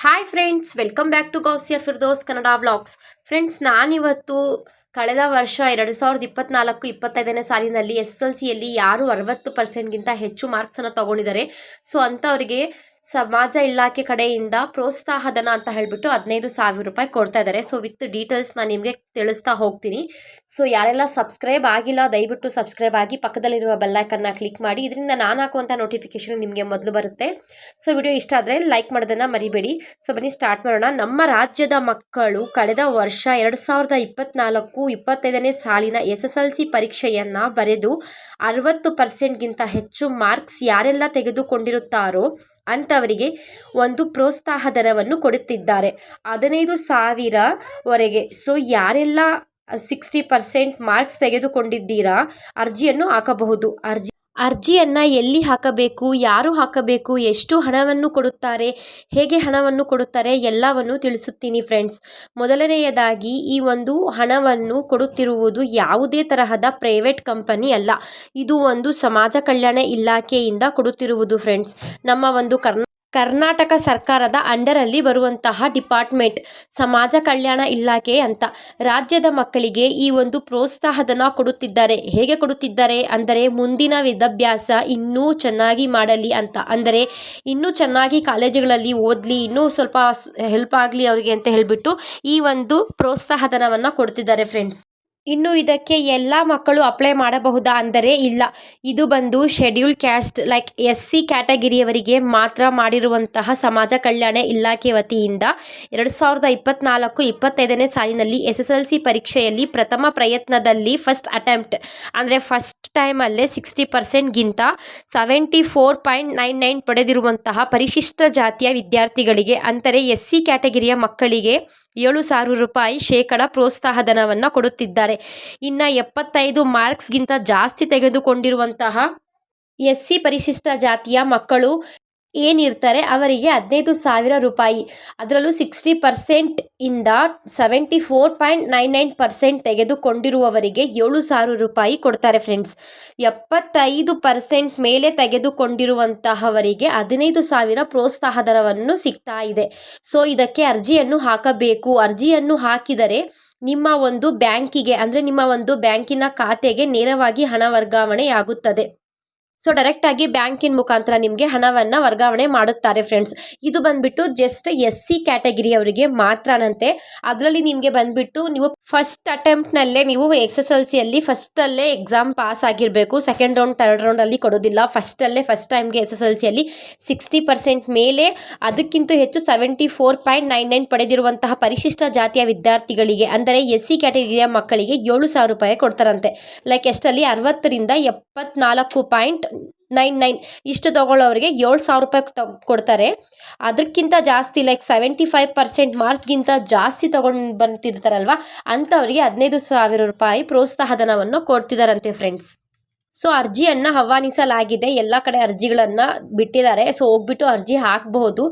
Hi friends welcome back to Gousiya Firdous Kannada vlogs friends ನಾನಿವತ್ತು ಕಳೆದ ವರ್ಷ ಎರಡು ಸಾವಿರದ ಇಪ್ಪತ್ನಾಲ್ಕು ಇಪ್ಪತ್ತೈದನೇ ಸಾಲಿನಲ್ಲಿ ಎಸ್ ಎಲ್ ಸಿಯಲ್ಲಿ ಯಾರು ಅರವತ್ತು ಪರ್ಸೆಂಟ್ಗಿಂತ ಹೆಚ್ಚು ಮಾರ್ಕ್ಸನ್ನು ತಗೊಂಡಿದ್ದಾರೆ. ಸೊ ಅಂಥವರಿಗೆ ಸಮಾಜ ಇಲಾಖೆ ಕಡೆಯಿಂದ ಪ್ರೋತ್ಸಾಹಧನ ಅಂತ ಹೇಳಿಬಿಟ್ಟು ಹದಿನೈದು ಸಾವಿರ ರೂಪಾಯಿ ಕೊಡ್ತಾ ಇದ್ದಾರೆ. ಸೊ ವಿತ್ ಡೀಟೇಲ್ಸ್ ನಾನು ನಿಮಗೆ ತಿಳಿಸ್ತಾ ಹೋಗ್ತೀನಿ. ಸೊ ಯಾರೆಲ್ಲ ಸಬ್ಸ್ಕ್ರೈಬ್ ಆಗಿಲ್ಲ, ದಯವಿಟ್ಟು ಸಬ್ಸ್ಕ್ರೈಬ್ ಆಗಿ ಪಕ್ಕದಲ್ಲಿರುವ ಬೆಲ್ಲೈಕನ್ನ ಕ್ಲಿಕ್ ಮಾಡಿ. ಇದರಿಂದ ನಾನು ಹಾಕುವಂಥ ನೋಟಿಫಿಕೇಶನ್ ನಿಮಗೆ ಮೊದಲು ಬರುತ್ತೆ. ಸೊ ವಿಡಿಯೋ ಇಷ್ಟ ಆದರೆ ಲೈಕ್ ಮಾಡೋದನ್ನು ಮರಿಬೇಡಿ. ಸೊ ಬನ್ನಿ ಸ್ಟಾರ್ಟ್ ಮಾಡೋಣ. ನಮ್ಮ ರಾಜ್ಯದ ಮಕ್ಕಳು ಕಳೆದ ವರ್ಷ ಎರಡು ಸಾವಿರದ ಇಪ್ಪತ್ನಾಲ್ಕು ಇಪ್ಪತ್ತೈದನೇ ಸಾಲಿನ ಎಸ್ ಎಸ್ ಎಲ್ ಸಿ ಪರೀಕ್ಷೆಯನ್ನು ಬರೆದು ಅರವತ್ತು ಪರ್ಸೆಂಟ್ಗಿಂತ ಹೆಚ್ಚು ಮಾರ್ಕ್ಸ್ ಯಾರೆಲ್ಲ ತೆಗೆದುಕೊಂಡಿರುತ್ತಾರೋ ಅಂಥವರಿಗೆ ಒಂದು ಪ್ರೋತ್ಸಾಹ ಧನವನ್ನು ಕೊಡುತ್ತಿದ್ದಾರೆ. ಹದಿನೈದು ಸಾವಿರವರೆಗೆ ಸೊ ಯಾರೆಲ್ಲ ಸಿಕ್ಸ್ಟಿ ಪರ್ಸೆಂಟ್ ಮಾರ್ಕ್ಸ್ ತೆಗೆದುಕೊಂಡಿದ್ದೀರಾ, ಅರ್ಜಿಯನ್ನು ಹಾಕಬಹುದು. ಅರ್ಜಿ ಅರ್ಜಿಯನ್ನು ಎಲ್ಲಿ ಹಾಕಬೇಕು, ಯಾರು ಹಾಕಬೇಕು, ಎಷ್ಟು ಹಣವನ್ನು ಕೊಡುತ್ತಾರೆ, ಹೇಗೆ ಹಣವನ್ನು ಕೊಡುತ್ತಾರೆ ಎಲ್ಲವನ್ನು ತಿಳಿಸುತ್ತೀನಿ ಫ್ರೆಂಡ್ಸ್ ಮೊದಲನೆಯದಾಗಿ ಈ ಒಂದು ಹಣವನ್ನು ಕೊಡುತ್ತಿರುವುದು ಯಾವುದೇ ತರಹದ ಪ್ರೈವೇಟ್ ಕಂಪನಿ ಅಲ್ಲ. ಇದು ಒಂದು ಸಮಾಜ ಕಲ್ಯಾಣ ಇಲಾಖೆಯಿಂದ ಕೊಡುತ್ತಿರುವುದು ಫ್ರೆಂಡ್ಸ್ ನಮ್ಮ ಒಂದು ಕರ್ನಾ ಕರ್ನಾಟಕ ಸರ್ಕಾರದ ಅಂಡರಲ್ಲಿ ಬರುವಂತಹ ಡಿಪಾರ್ಟ್ಮೆಂಟ್ ಸಮಾಜ ಕಲ್ಯಾಣ ಇಲಾಖೆ ಅಂತ. ರಾಜ್ಯದ ಮಕ್ಕಳಿಗೆ ಈ ಒಂದು ಪ್ರೋತ್ಸಾಹಧನ ಕೊಡುತ್ತಿದ್ದಾರೆ. ಹೇಗೆ ಕೊಡುತ್ತಿದ್ದಾರೆ ಅಂದರೆ ಮುಂದಿನ ವಿದ್ಯಾಭ್ಯಾಸ ಇನ್ನೂ ಚೆನ್ನಾಗಿ ಮಾಡಲಿ ಅಂತ. ಅಂದರೆ ಇನ್ನೂ ಚೆನ್ನಾಗಿ ಕಾಲೇಜುಗಳಲ್ಲಿ ಓದಲಿ, ಇನ್ನೂ ಸ್ವಲ್ಪ ಹೆಲ್ಪ್ ಆಗಲಿ ಅವರಿಗೆ ಅಂತ ಹೇಳಿಬಿಟ್ಟು ಈ ಒಂದು ಪ್ರೋತ್ಸಾಹಧನವನ್ನು ಕೊಡ್ತಿದ್ದಾರೆ ಫ್ರೆಂಡ್ಸ್ ಇನ್ನು ಇದಕ್ಕೆ ಎಲ್ಲ ಮಕ್ಕಳು ಅಪ್ಲೈ ಮಾಡಬಹುದಾ ಅಂದರೆ ಇಲ್ಲ. ಇದು ಬಂದು schedule caste like S C ಕ್ಯಾಟಗಿರಿಯವರಿಗೆ ಮಾತ್ರ ಮಾಡಿರುವಂತಹ ಸಮಾಜ ಕಲ್ಯಾಣ ಇಲಾಖೆ ವತಿಯಿಂದ ಎರಡು ಸಾವಿರದ ಇಪ್ಪತ್ನಾಲ್ಕು, ಇಪ್ಪತ್ತೈದನೇ ಸಾಲಿನಲ್ಲಿ ಎಸ್ ಎಸ್ ಎಲ್ ಸಿ ಪರೀಕ್ಷೆಯಲ್ಲಿ ಪ್ರಥಮ ಪ್ರಯತ್ನದಲ್ಲಿ ಫಸ್ಟ್ ಅಟೆಂಪ್ಟ್ ಅಂದರೆ ಫಸ್ಟ್ ಟೈಮಲ್ಲೇ sixty ಪರ್ಸೆಂಟ್ಗಿಂತ seventy four point nine nine ಪಡೆದಿರುವಂತಹ ಪರಿಶಿಷ್ಟ ಜಾತಿಯ ವಿದ್ಯಾರ್ಥಿಗಳಿಗೆ, ಅಂದರೆ ಎಸ್ ಸಿ ಕ್ಯಾಟಗಿರಿಯ ಮಕ್ಕಳಿಗೆ ಏಳು ಸಾವಿರ ರೂಪಾಯಿ ಶೇಕಡ ಪ್ರೋತ್ಸಾಹಧನವನ್ನು ಕೊಡುತ್ತಿದ್ದಾರೆ. ಇನ್ನು ಎಪ್ಪತ್ತೈದು ಮಾರ್ಕ್ಸ್ಗಿಂತ ಜಾಸ್ತಿ ತೆಗೆದುಕೊಂಡಿರುವಂತಹ ಎಸ್ ಸಿ ಪರಿಶಿಷ್ಟ ಜಾತಿಯ ಮಕ್ಕಳು ಏನಿರ್ತಾರೆ ಅವರಿಗೆ ಹದಿನೈದು ಸಾವಿರ ರೂಪಾಯಿ. ಅದರಲ್ಲೂ ಸಿಕ್ಸ್ಟಿ ಪರ್ಸೆಂಟ್ ಇಂದ seventy four point nine nine percent ತೆಗೆದುಕೊಂಡಿರುವವರಿಗೆ ಏಳು ಸಾವಿರ ರೂಪಾಯಿ ಕೊಡ್ತಾರೆ ಫ್ರೆಂಡ್ಸ್ ಎಪ್ಪತ್ತೈದು ಪರ್ಸೆಂಟ್ ಮೇಲೆ ತೆಗೆದುಕೊಂಡಿರುವಂತಹವರಿಗೆ ಹದಿನೈದು ಸಾವಿರ ಪ್ರೋತ್ಸಾಹಧನವನ್ನು ಸಿಗ್ತಾ ಇದೆ. ಸೊ ಇದಕ್ಕೆ ಅರ್ಜಿಯನ್ನು ಹಾಕಬೇಕು. ಅರ್ಜಿಯನ್ನು ಹಾಕಿದರೆ ನಿಮ್ಮ ಒಂದು ಬ್ಯಾಂಕಿಗೆ, ಅಂದರೆ ನಿಮ್ಮ ಒಂದು ಬ್ಯಾಂಕಿನ ಖಾತೆಗೆ ನೇರವಾಗಿ ಹಣ ವರ್ಗಾವಣೆಯಾಗುತ್ತದೆ. ಸೊ ಡೈರೆಕ್ಟಾಗಿ ಬ್ಯಾಂಕಿನ ಮುಖಾಂತರ ನಿಮಗೆ ಹಣವನ್ನು ವರ್ಗಾವಣೆ ಮಾಡುತ್ತಾರೆ ಫ್ರೆಂಡ್ಸ್ ಇದು ಬಂದ್ಬಿಟ್ಟು ಜಸ್ಟ್ ಎಸ್ ಸಿ ಕ್ಯಾಟಗಿರಿಯವರಿಗೆ ಮಾತ್ರನಂತೆ. ಅದರಲ್ಲಿ ನಿಮಗೆ ಬಂದ್ಬಿಟ್ಟು ನೀವು ಫಸ್ಟ್ ಅಟೆಂಪ್ಟ್ನಲ್ಲೇ ನೀವು ಎಸ್ ಎಸ್ ಎಲ್ ಸಿಯಲ್ಲಿ ಫಸ್ಟಲ್ಲೇ ಎಕ್ಸಾಮ್ ಪಾಸ್ ಆಗಿರಬೇಕು. ಸೆಕೆಂಡ್ ರೌಂಡ್ ತರ್ಡ್ ರೌಂಡಲ್ಲಿ ಕೊಡೋದಿಲ್ಲ. ಫಸ್ಟಲ್ಲೇ ಫಸ್ಟ್ ಟೈಮ್ಗೆ ಎಸ್ ಎಸ್ ಎಲ್ ಸಿಯಲ್ಲಿ ಸಿಕ್ಸ್ಟಿ ಪರ್ಸೆಂಟ್ ಮೇಲೆ ಅದಕ್ಕಿಂತ ಹೆಚ್ಚು seventy four point nine nine ಪಡೆದಿರುವಂತಹ ಪರಿಶಿಷ್ಟ ಜಾತಿಯ ವಿದ್ಯಾರ್ಥಿಗಳಿಗೆ, ಅಂದರೆ ಎಸ್ ಸಿ ಕ್ಯಾಟಗಿರಿಯ ಮಕ್ಕಳಿಗೆ ಏಳು ಸಾವಿರ ರೂಪಾಯಿ ಕೊಡ್ತಾರಂತೆ. ಲೈಕ್ ಎಷ್ಟಲ್ಲಿ? ಅರವತ್ತರಿಂದ ಎಪ್ಪತ್ನಾಲ್ಕು ಪಾಯಿಂಟ್ ನೈನ್ ನೈನ್ ಇಷ್ಟು ತೊಗೊಳ್ಳೋರಿಗೆ ಏಳು ಸಾವಿರ ರೂಪಾಯಿ ತಗ್ ಕೊಡ್ತಾರೆ. ಅದಕ್ಕಿಂತ ಜಾಸ್ತಿ ಲೈಕ್ ಸೆವೆಂಟಿ ಫೈವ್ ಪರ್ಸೆಂಟ್ ಮಾರ್ಕ್ಸ್ಗಿಂತ ಜಾಸ್ತಿ ತೊಗೊಂಡು ಬಂತಿರ್ತಾರಲ್ವ ಅಂಥವರಿಗೆ ಹದಿನೈದು ಸಾವಿರ ರೂಪಾಯಿ ಪ್ರೋತ್ಸಾಹಧನವನ್ನು ಕೊಡ್ತಿದ್ದಾರಂತೆ ಫ್ರೆಂಡ್ಸ್ ಸೊ ಅರ್ಜಿಯನ್ನು ಆಹ್ವಾನಿಸಲಾಗಿದೆ. ಎಲ್ಲ ಕಡೆ ಅರ್ಜಿಗಳನ್ನು ಬಿಟ್ಟಿದ್ದಾರೆ. ಸೊ ಹೋಗ್ಬಿಟ್ಟು ಅರ್ಜಿ ಹಾಕಬಹುದು.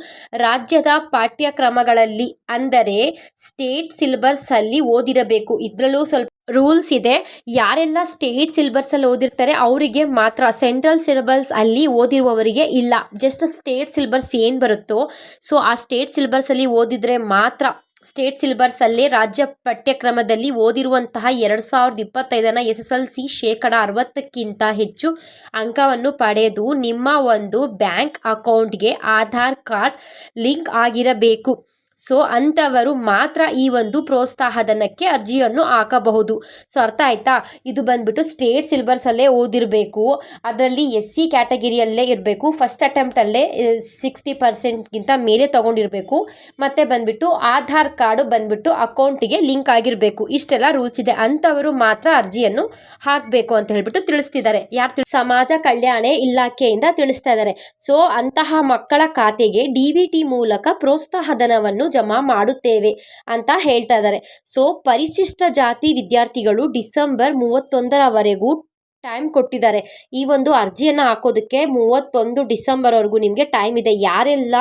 ರಾಜ್ಯದ ಪಾಠ್ಯಕ್ರಮಗಳಲ್ಲಿ ಅಂದರೆ ಸ್ಟೇಟ್ ಸಿಲೆಬಸ್ಸಲ್ಲಿ ಓದಿರಬೇಕು. ಇದರಲ್ಲೂ ಸ್ವಲ್ಪ ರೂಲ್ಸ್ ಇದೆ. ಯಾರೆಲ್ಲ ಸ್ಟೇಟ್ ಸಿಲೆಬಸ್ಸಲ್ಲಿ ಓದಿರ್ತಾರೆ ಅವರಿಗೆ ಮಾತ್ರ ಸೆಂಟ್ರಲ್ ಸಿಲೆಬಸ್ ಅಲ್ಲಿ ಓದಿರುವವರಿಗೆ ಇಲ್ಲ. ಜಸ್ಟ್ ಸ್ಟೇಟ್ ಸಿಲೆಬಸ್ ಏನು ಬರುತ್ತೋ, ಸೊ ಆ ಸ್ಟೇಟ್ ಸಿಲೆಬಸ್ಸಲ್ಲಿ ಓದಿದರೆ ಮಾತ್ರ ಸ್ಟೇಟ್ ಸಿಲೆಬಸ್ಸಲ್ಲೇ ರಾಜ್ಯ ಪಠ್ಯಕ್ರಮದಲ್ಲಿ ಓದಿರುವಂತಹ ಎರಡು ಸಾವಿರದ ಇಪ್ಪತ್ತೈದನ ಎಸ್ ಎಸ್ ಎಲ್ ಸಿ ಶೇಕಡ ಅರವತ್ತಕ್ಕಿಂತ ಹೆಚ್ಚು ಅಂಕವನ್ನು ಪಡೆದು ನಿಮ್ಮ ಒಂದು ಬ್ಯಾಂಕ್ ಅಕೌಂಟ್ಗೆ ಆಧಾರ್ ಕಾರ್ಡ್ ಲಿಂಕ್ ಆಗಿರಬೇಕು. ಸೊ ಅಂಥವರು ಮಾತ್ರ ಈ ಒಂದು ಪ್ರೋತ್ಸಾಹಧನಕ್ಕೆ ಅರ್ಜಿಯನ್ನು ಹಾಕಬಹುದು. ಸೊ ಅರ್ಥ ಆಯ್ತಾ? ಇದು ಬಂದ್ಬಿಟ್ಟು ಸ್ಟೇಟ್ ಸಿಲೆಬಸ್ಸಲ್ಲೇ ಓದಿರಬೇಕು. ಅದರಲ್ಲಿ ಎಸ್ ಸಿ ಕ್ಯಾಟಗಿರಿಯಲ್ಲೇ ಇರಬೇಕು. ಫಸ್ಟ್ ಅಟೆಂಪ್ಟಲ್ಲೇ ಸಿಕ್ಸ್ಟಿ ಪರ್ಸೆಂಟ್ಗಿಂತ ಮೇಲೆ ತೊಗೊಂಡಿರಬೇಕು. ಮತ್ತು ಬಂದ್ಬಿಟ್ಟು ಆಧಾರ್ ಕಾರ್ಡು ಬಂದ್ಬಿಟ್ಟು ಅಕೌಂಟಿಗೆ ಲಿಂಕ್ ಆಗಿರಬೇಕು. ಇಷ್ಟೆಲ್ಲ ರೂಲ್ಸ್ ಇದೆ. ಅಂಥವರು ಮಾತ್ರ ಅರ್ಜಿಯನ್ನು ಹಾಕಬೇಕು ಅಂತ ಹೇಳ್ಬಿಟ್ಟು ತಿಳಿಸ್ತಿದ್ದಾರೆ. ಯಾರು ಸಮಾಜ ಕಲ್ಯಾಣ ಇಲಾಖೆಯಿಂದ ತಿಳಿಸ್ತಾ ಇದ್ದಾರೆ. ಸೊ ಅಂತಹ ಮಕ್ಕಳ ಖಾತೆಗೆ ಡಿ ಮೂಲಕ ಪ್ರೋತ್ಸಾಹಧನವನ್ನು ಜಮಾ ಮಾಡುತ್ತೇವೆ ಅಂತ ಹೇಳ್ತಾ ಇದ್ದಾರೆ. ಸೊ ಪರಿಶಿಷ್ಟ ಜಾತಿ ವಿದ್ಯಾರ್ಥಿಗಳು ಡಿಸೆಂಬರ್ ಮೂವತ್ತೊಂದರವರೆಗೂ ಟೈಮ್ ಕೊಟ್ಟಿದ್ದಾರೆ. ಈ ಒಂದು ಅರ್ಜಿಯನ್ನು ಹಾಕೋದಕ್ಕೆ ಮೂವತ್ತೊಂದು ಡಿಸೆಂಬರ್ವರೆಗೂ ನಿಮಗೆ ಟೈಮ್ ಇದೆ. ಯಾರೆಲ್ಲ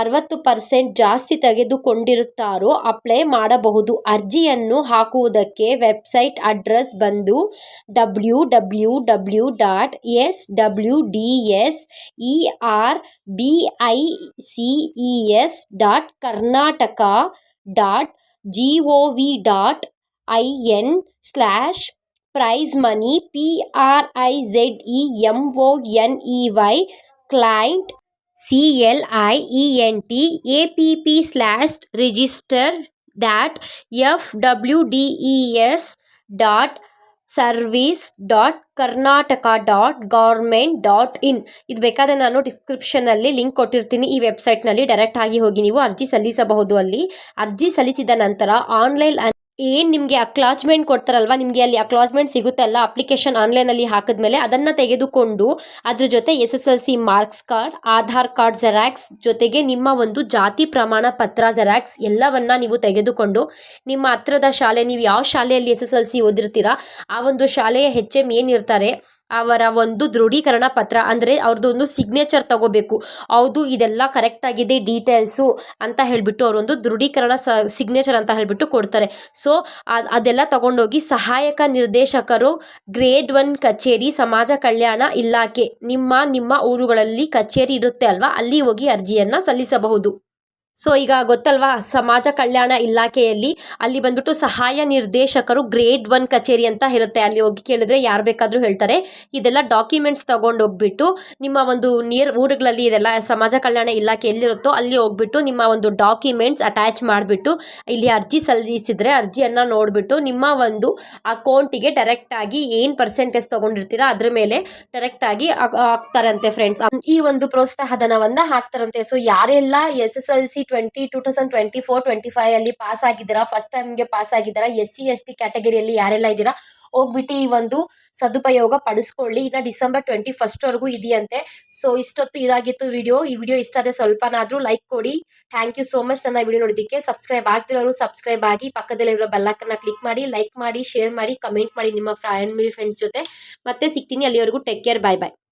ಅರವತ್ತು ಪರ್ಸೆಂಟ್ ಜಾಸ್ತಿ ತೆಗೆದುಕೊಂಡಿರುತ್ತಾರೋ ಅಪ್ಲೈ ಮಾಡಬಹುದು. ಅರ್ಜಿಯನ್ನು ಹಾಕುವುದಕ್ಕೆ ವೆಬ್ಸೈಟ್ ಅಡ್ರೆಸ್ ಬಂದು W W W dot S W D S E R B I C E S dot Karnataka dot G O V dot I N slash prize money P R I Z E M O N E Y client C L I E N T A P P slash register that F W D E S dot service dot Karnataka dot government dot in ಇದು ಬೇಕಾದರೆ ನಾನು ಡಿಸ್ಕ್ರಿಪ್ಷನಲ್ಲಿ link ಕೊಟ್ಟಿರ್ತೀನಿ. ಈ ವೆಬ್ಸೈಟ್ನಲ್ಲಿ direct ಆಗಿ ಹೋಗಿ ನೀವು ಅರ್ಜಿ ಸಲ್ಲಿಸಬಹುದು ಅಲ್ಲಿ. ಅರ್ಜಿ ಸಲ್ಲಿಸಿದ ನಂತರ ಆನ್ಲೈನ್ ಏನು ನಿಮಗೆ ಅಕ್ಲಾಚ್ಮೆಂಟ್ ಕೊಡ್ತಾರಲ್ವ? ನಿಮಗೆ ಅಲ್ಲಿ ಅಕ್ಲಾಜ್ಮೆಂಟ್ ಸಿಗುತ್ತೆ ಅಲ್ಲ ಅಪ್ಲಿಕೇಶನ್ ಆನ್ಲೈನಲ್ಲಿ ಹಾಕಿದ್ಮೇಲೆ ಅದನ್ನು ತೆಗೆದುಕೊಂಡು ಅದ್ರ ಜೊತೆ S S L C marks card Aadhaar card xerox ಜೊತೆಗೆ ನಿಮ್ಮ ಒಂದು ಜಾತಿ ಪ್ರಮಾಣ ಪತ್ರ ಜೆರಾಕ್ಸ್ ಎಲ್ಲವನ್ನ ನೀವು ತೆಗೆದುಕೊಂಡು ನಿಮ್ಮ ಹತ್ರದ ಶಾಲೆ, ನೀವು ಯಾವ ಶಾಲೆಯಲ್ಲಿ ಎಸ್ ಎಸ್ ಎಲ್ ಸಿ ಓದಿರ್ತೀರಾ, ಆ ಒಂದು ಶಾಲೆಯ ಹೆಚ್ ಎಂ ಏನಿರ್ತಾರೆ ಅವರ ಒಂದು ದೃಢೀಕರಣ ಪತ್ರ, ಅಂದರೆ ಅವ್ರದ್ದು ಒಂದು ಸಿಗ್ನೇಚರ್ ತಗೋಬೇಕು. ಹೌದು, ಇದೆಲ್ಲ ಕರೆಕ್ಟಾಗಿದೆ ಡೀಟೇಲ್ಸು ಅಂತ ಹೇಳಿಬಿಟ್ಟು ಅವರೊಂದು ದೃಢೀಕರಣ ಸ ಸಿಗ್ನೇಚರ್ ಅಂತ ಹೇಳಿಬಿಟ್ಟು ಕೊಡ್ತಾರೆ. ಸೊ ಅದೆಲ್ಲ ತಗೊಂಡೋಗಿ ಸಹಾಯಕ ನಿರ್ದೇಶಕರು ಗ್ರೇಡ್ ಒನ್ ಕಚೇರಿ ಸಮಾಜ ಕಲ್ಯಾಣ ಇಲಾಖೆ, ನಿಮ್ಮ ನಿಮ್ಮ ಊರುಗಳಲ್ಲಿ ಕಚೇರಿ ಇರುತ್ತೆ ಅಲ್ವಾ? ಅಲ್ಲಿ ಹೋಗಿ ಅರ್ಜಿಯನ್ನು ಸಲ್ಲಿಸಬಹುದು. ಸೊ ಈಗ ಗೊತ್ತಲ್ವಾ, ಸಮಾಜ ಕಲ್ಯಾಣ ಇಲಾಖೆಯಲ್ಲಿ ಅಲ್ಲಿ ಬಂದ್ಬಿಟ್ಟು ಸಹಾಯ ನಿರ್ದೇಶಕರು ಗ್ರೇಡ್ ಒನ್ ಕಚೇರಿ ಅಂತ ಇರುತ್ತೆ. ಅಲ್ಲಿ ಹೋಗಿ ಕೇಳಿದ್ರೆ ಯಾರು ಬೇಕಾದರೂ ಹೇಳ್ತಾರೆ. ಇದೆಲ್ಲ ಡಾಕ್ಯುಮೆಂಟ್ಸ್ ಹೋಗ್ಬಿಟ್ಟು ನಿಮ್ಮ ಒಂದು ನಿಯರ್ ಊರುಗಳಲ್ಲಿ ಇದೆಲ್ಲ ಸಮಾಜ ಕಲ್ಯಾಣ ಇಲಾಖೆ ಎಲ್ಲಿರುತ್ತೋ ಅಲ್ಲಿ ಹೋಗ್ಬಿಟ್ಟು ನಿಮ್ಮ ಒಂದು ಡಾಕ್ಯುಮೆಂಟ್ಸ್ ಅಟ್ಯಾಚ್ ಮಾಡಿಬಿಟ್ಟು ಇಲ್ಲಿ ಅರ್ಜಿ ಸಲ್ಲಿಸಿದರೆ ಅರ್ಜಿಯನ್ನು ನೋಡಿಬಿಟ್ಟು ನಿಮ್ಮ ಒಂದು ಅಕೌಂಟಿಗೆ ಡೈರೆಕ್ಟಾಗಿ ಏನು ಪರ್ಸೆಂಟೇಜ್ ತೊಗೊಂಡಿರ್ತೀರಾ, ಅದ್ರ ಮೇಲೆ ಡೈರೆಕ್ಟಾಗಿ ಹಾಕ್ತಾರಂತೆ ಫ್ರೆಂಡ್ಸ್ ಈ ಒಂದು ಪ್ರೋತ್ಸಾಹ ಧನವನ್ನು ಹಾಕ್ತಾರಂತೆ. ಸೊ ಯಾರೆಲ್ಲ S S L C twenty two thousand twenty four twenty five ಅಲ್ಲಿ ಪಾಸ್ ಆಗಿದ್ದೀರಾ? ಫಸ್ಟ್ ಟೈಮ್ಗೆ ಪಾಸ್ ಆಗಿದ್ದೀರಾ? ಎಸ್ ಸಿ ಎಸ್ ಟಿ ಕ್ಯಾಟಗರಿಯಲ್ಲಿ ಯಾರೆಲ್ಲ ಇದ್ದೀರಾ? ಹೋಗ್ಬಿಟ್ಟು ಈ ಒಂದು ಸದುಪಯೋಗ ಪಡಿಸ್ಕೊಳ್ಳಿ. ಇನ್ನು ಡಿಸೆಂಬರ್ ಟ್ವೆಂಟಿ ಫಸ್ಟ್ವರೆಗೂ ಇದೆಯಂತೆ. ಸೊ ಇಷ್ಟೊತ್ತು ಇದಾಗಿತ್ತು ವಿಡಿಯೋ ಈ ವಿಡಿಯೋ ಇಷ್ಟ ಆದರೆ ಸ್ವಲ್ಪನಾದರೂ ಲೈಕ್ ಕೊಡಿ. ಥ್ಯಾಂಕ್ ಯು ಸೋ ಮಚ್ ನನ್ನ ವಿಡಿಯೋ ನೋಡೋದಕ್ಕೆ ಸಬ್ಸ್ಕ್ರೈಬ್ ಆಗ್ತಿರೋರು ಸಬ್ಸ್ಕ್ರೈಬ್ ಆಗಿ ಪಕ್ಕದಲ್ಲಿರೋ ಬೆಲ್ಲಕ್ಕನ್ನು ಕ್ಲಿಕ್ ಮಾಡಿ ಲೈಕ್ ಮಾಡಿ ಶೇರ್ ಮಾಡಿ ಕಮೆಂಟ್ ಮಾಡಿ ನಿಮ್ಮ ಫ್ಯಾಮಿಲಿ ಫ್ರೆಂಡ್ಸ್ ಜೊತೆ. ಮತ್ತೆ ಸಿಗ್ತೀನಿ ಅಲ್ಲಿವರೆಗೂ. ಟೇಕ್ ಕೇರ್ ಬಾಯ್ ಬಾಯ್